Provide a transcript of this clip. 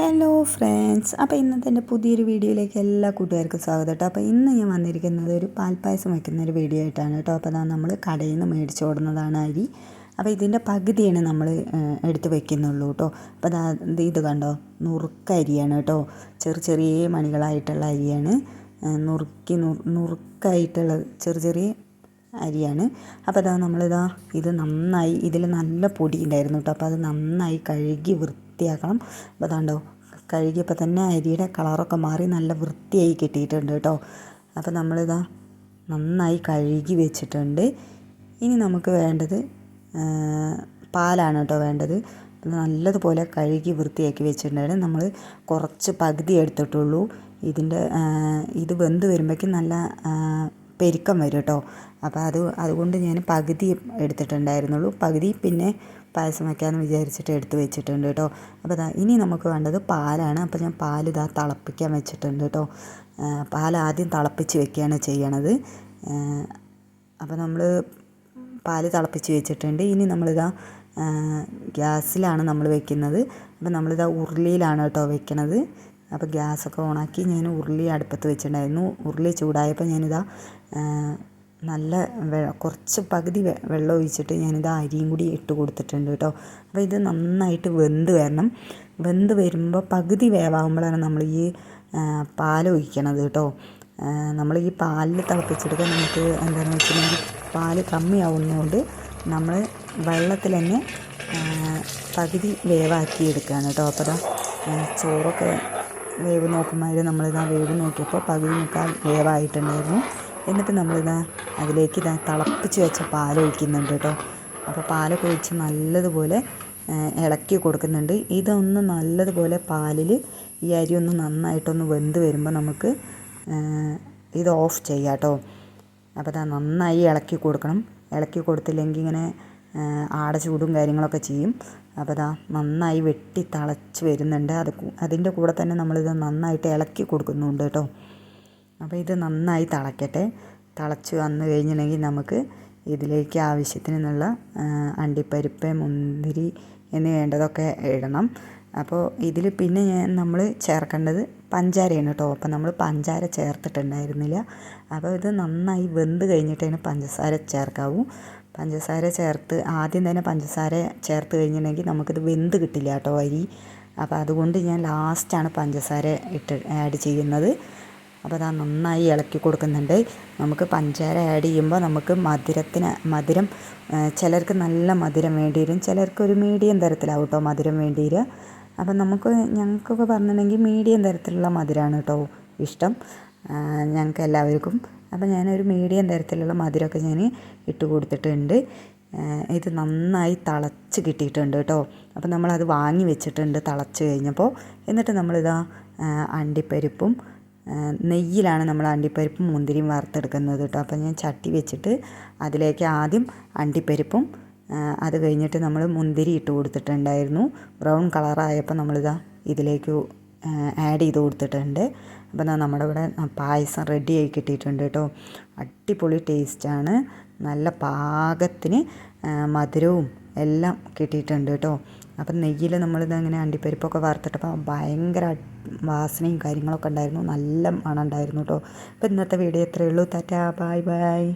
Hello friends അപ്പോൾ ഇന്നത്തെ എന്റെ പുതിയൊരു വീഡിയോയിലേക്ക് എല്ലാ കൂട്ടുകാർക്കും സ്വാഗതം കേട്ടോ. അപ്പോൾ ഇന്ന് ഞാൻ വന്നിരിക്കുന്നത് ഒരു പാൽപ്പായസം വയ്ക്കുന്ന ഒരു വീഡിയോ ആയിട്ടാണ് കേട്ടോ. അപ്പോൾ അതാ നമ്മൾ കടയിൽ നിന്ന് മേടിച്ചു ഓടുന്നതാണ് അരി. അപ്പോൾ ഇതിന്റെ പകുതിയാണ് നമ്മൾ എടുത്ത് വെക്കുന്നുള്ളൂ കേട്ടോ. അപ്പോൾ അതാ ഇത് കണ്ടോ? നുറുക്കരിയാണ് കേട്ടോ. ചെറിയ ചെറിയ മണികളായിട്ടുള്ള അരിയാണ്. നുറുക്കി നുറുക്കായിട്ടുള്ള ചെറിയ ചെറിയ അരിയാണ്. അപ്പോൾ അതാ നമ്മളിതാ ഇത് നന്നായി ഇതിൽ നല്ല പൊടി ഉണ്ടായിരുന്നു കേട്ടോ. അപ്പോൾ അത് നന്നായി കഴുകി വൃത്തിയാക്കണം. അപ്പോൾ അതാണ്ടോ കഴുകിയപ്പോൾ തന്നെ അരിയുടെ കളറൊക്കെ മാറി നല്ല വൃത്തിയായി കിട്ടിയിട്ടുണ്ട് കേട്ടോ. അപ്പോൾ നമ്മളിതാ നന്നായി കഴുകി വെച്ചിട്ടുണ്ട്. ഇനി നമുക്ക് വേണ്ടത് പാലാണ് കേട്ടോ വേണ്ടത്. നല്ലതുപോലെ കഴുകി വൃത്തിയാക്കി വെച്ചിട്ടുണ്ടായിരുന്നു. നമ്മൾ കുറച്ച് പകുതി എടുത്തിട്ടുള്ളൂ. ഇതിന്റെ ഇത് വെന്ത് വരുമ്പോഴേക്കും നല്ല പെരുക്കം വരും കേട്ടോ. അപ്പോൾ അത് അതുകൊണ്ട് ഞാൻ പകുതി എടുത്തിട്ടുണ്ടായിരുന്നുള്ളൂ. പകുതി പിന്നെ പായസം വയ്ക്കാമെന്ന് വിചാരിച്ചിട്ട് എടുത്ത് വെച്ചിട്ടുണ്ട് കേട്ടോ. അപ്പോൾ ഇതാ ഇനി നമുക്ക് വേണ്ടത് പാലാണ്. അപ്പോൾ ഞാൻ പാൽ ഇതാ തിളപ്പിക്കാൻ വെച്ചിട്ടുണ്ട് കേട്ടോ. പാൽ ആദ്യം തിളപ്പിച്ച് വെക്കുകയാണ് ചെയ്യണത്. അപ്പോൾ നമ്മൾ പാൽ തിളപ്പിച്ച് വെച്ചിട്ടുണ്ട്. ഇനി നമ്മളിതാ ഗ്യാസിലാണ് നമ്മൾ വെക്കുന്നത്. അപ്പോൾ നമ്മളിതാ ഉരുളിയിലാണ് കേട്ടോ വെക്കണത്. അപ്പോൾ ഗ്യാസൊക്കെ ഓണാക്കി ഞാൻ ഉരുളി അടുപ്പത്ത് വെച്ചിട്ടുണ്ടായിരുന്നു. ഉരുളി ചൂടായപ്പോൾ ഞാനിതാ നല്ല കുറച്ച് പകുതി വെള്ളം ഒഴിച്ചിട്ട് ഞാനിത് അരിയും കൂടി ഇട്ട് കൊടുത്തിട്ടുണ്ട് കേട്ടോ. അപ്പോൾ ഇത് നന്നായിട്ട് വെന്ത് വരണം. വെന്ത് വരുമ്പോൾ പകുതി വേവാകുമ്പോഴാണ് നമ്മൾ ഈ പാൽ ഒഴിക്കണത് കേട്ടോ. നമ്മൾ ഈ പാലിൽ തിളപ്പിച്ചെടുക്കാൻ നമുക്ക് എന്താണെന്ന് വെച്ചിട്ടുണ്ടെങ്കിൽ പാൽ കമ്മിയാവുന്നതുകൊണ്ട് നമ്മൾ വെള്ളത്തിൽ തന്നെ പകുതി വേവാക്കി എടുക്കുകയാണ് കേട്ടോ. അപ്പോൾ ചോറൊക്കെ വേവ് നോക്കുമ്പോൾ നമ്മളിതാ വേവ് നോക്കിയപ്പോൾ പകുതി മുക്കാൽ വേവായിട്ടുണ്ടായിരുന്നു. എന്നിട്ട് നമ്മളിതാ അതിലേക്ക് ഇതാ തിളപ്പിച്ച് വെച്ച പാൽ ഒഴിക്കുന്നുണ്ട് കേട്ടോ. അപ്പോൾ പാലൊക്കെ ഒഴിച്ച് നല്ലതുപോലെ ഇളക്കി കൊടുക്കുന്നുണ്ട്. ഇതൊന്ന് നല്ലതുപോലെ പാലിൽ ഈ അരി ഒന്ന് നന്നായിട്ടൊന്ന് വെന്ത് വരുമ്പോൾ നമുക്ക് ഇത് ഓഫ് ചെയ്യാം കേട്ടോ. അപ്പോൾ അതാ നന്നായി ഇളക്കി കൊടുക്കണം. ഇളക്കി കൊടുത്തില്ലെങ്കിൽ ഇങ്ങനെ ആട ചൂടും കാര്യങ്ങളൊക്കെ ചെയ്യും. അപ്പോൾ അതാ നന്നായി വെട്ടി തിളച്ച് വരുന്നുണ്ട്. അത് അതിന്റെ കൂടെ തന്നെ നമ്മളിത് നന്നായിട്ട് ഇളക്കി കൊടുക്കുന്നുണ്ട് കേട്ടോ. അപ്പോൾ ഇത് നന്നായി തിളക്കട്ടെ. തിളച്ച് വന്നു കഴിഞ്ഞിട്ടുണ്ടെങ്കിൽ നമുക്ക് ഇതിലേക്ക് ആവശ്യത്തിനുള്ള അണ്ടിപ്പരിപ്പ് മുന്തിരി എന്ന് വേണ്ടതൊക്കെ ഇടണം. അപ്പോൾ ഇതിൽ പിന്നെ ഞാൻ നമ്മൾ ചേർക്കേണ്ടത് പഞ്ചാരയാണ് കേട്ടോ. അപ്പോൾ നമ്മൾ പഞ്ചാര ചേർത്തിട്ടുണ്ടായിരുന്നില്ല. അപ്പോൾ ഇത് നന്നായി വെന്ത് കഴിഞ്ഞിട്ടാണ് പഞ്ചസാര ചേർക്കാവൂ. പഞ്ചസാര ചേർത്ത് ആദ്യം തന്നെ പഞ്ചസാര ചേർത്ത് കഴിഞ്ഞിട്ടുണ്ടെങ്കിൽ നമുക്കിത് വെന്ത് കിട്ടില്ല കേട്ടോ അരി. അപ്പോൾ അതുകൊണ്ട് ഞാൻ ലാസ്റ്റാണ് പഞ്ചസാര ഇട്ട് ആഡ് ചെയ്യുന്നത്. അപ്പോൾ അതാ നന്നായി ഇളക്കി കൊടുക്കുന്നുണ്ട്. നമുക്ക് പഞ്ചസാര ആഡ് ചെയ്യുമ്പോൾ നമുക്ക് മധുരത്തിന് മധുരം ചിലർക്ക് നല്ല മധുരം വേണ്ടി വരും. ചിലർക്ക് ഒരു മീഡിയം തരത്തിലാവും കേട്ടോ മധുരം വേണ്ടി വരിക. അപ്പം നമുക്ക് ഞങ്ങൾക്കൊക്കെ പറഞ്ഞിട്ടുണ്ടെങ്കിൽ മീഡിയം തരത്തിലുള്ള മധുരമാണ് കേട്ടോ ഇഷ്ടം. ഞങ്ങൾക്ക് എല്ലാവർക്കും അപ്പം ഞാനൊരു മീഡിയം തരത്തിലുള്ള മധുരമൊക്കെ ഞാൻ ഇട്ട് കൊടുത്തിട്ടുണ്ട്. ഇത് നന്നായി തിളച്ച് കിട്ടിയിട്ടുണ്ട് കേട്ടോ. അപ്പോൾ നമ്മളത് വാങ്ങി വെച്ചിട്ടുണ്ട് തിളച്ച് കഴിഞ്ഞപ്പോൾ. എന്നിട്ട് നമ്മളിതാ അണ്ടിപ്പരിപ്പും നെയ്യിലാണ് നമ്മൾ അണ്ടിപ്പരിപ്പും മുന്തിരിയും വറുത്തെടുക്കുന്നത് കേട്ടോ. അപ്പോൾ ഞാൻ ചട്ടി വെച്ചിട്ട് അതിലേക്ക് ആദ്യം അണ്ടിപ്പരിപ്പും അത് കഴിഞ്ഞിട്ട് നമ്മൾ മുന്തിരി ഇട്ട് കൊടുത്തിട്ടുണ്ടായിരുന്നു. ബ്രൗൺ കളറായപ്പോൾ നമ്മളിതാ ഇതിലേക്ക് ആഡ് ചെയ്ത് കൊടുത്തിട്ടുണ്ട്. അപ്പോൾ നമ്മുടെ ഇവിടെ പായസം റെഡി ആയി കിട്ടിയിട്ടുണ്ട് കേട്ടോ. അടിപൊളി ടേസ്റ്റാണ് നല്ല പാകത്തിന് മധുരവും എല്ലാം കിട്ടിയിട്ടുണ്ട് കേട്ടോ. അപ്പം നെയ്യിൽ നമ്മളിത് അങ്ങനെ അണ്ടിപ്പരിപ്പൊക്കെ വറുത്തിട്ടപ്പോൾ ഭയങ്കര വാസനയും കാര്യങ്ങളൊക്കെ ഉണ്ടായിരുന്നു. നല്ല മണം ഉണ്ടായിരുന്നു കേട്ടോ. അപ്പോൾ ഇന്നത്തെ വീഡിയോ ഇത്രയേ ഉള്ളൂ. Tata bye bye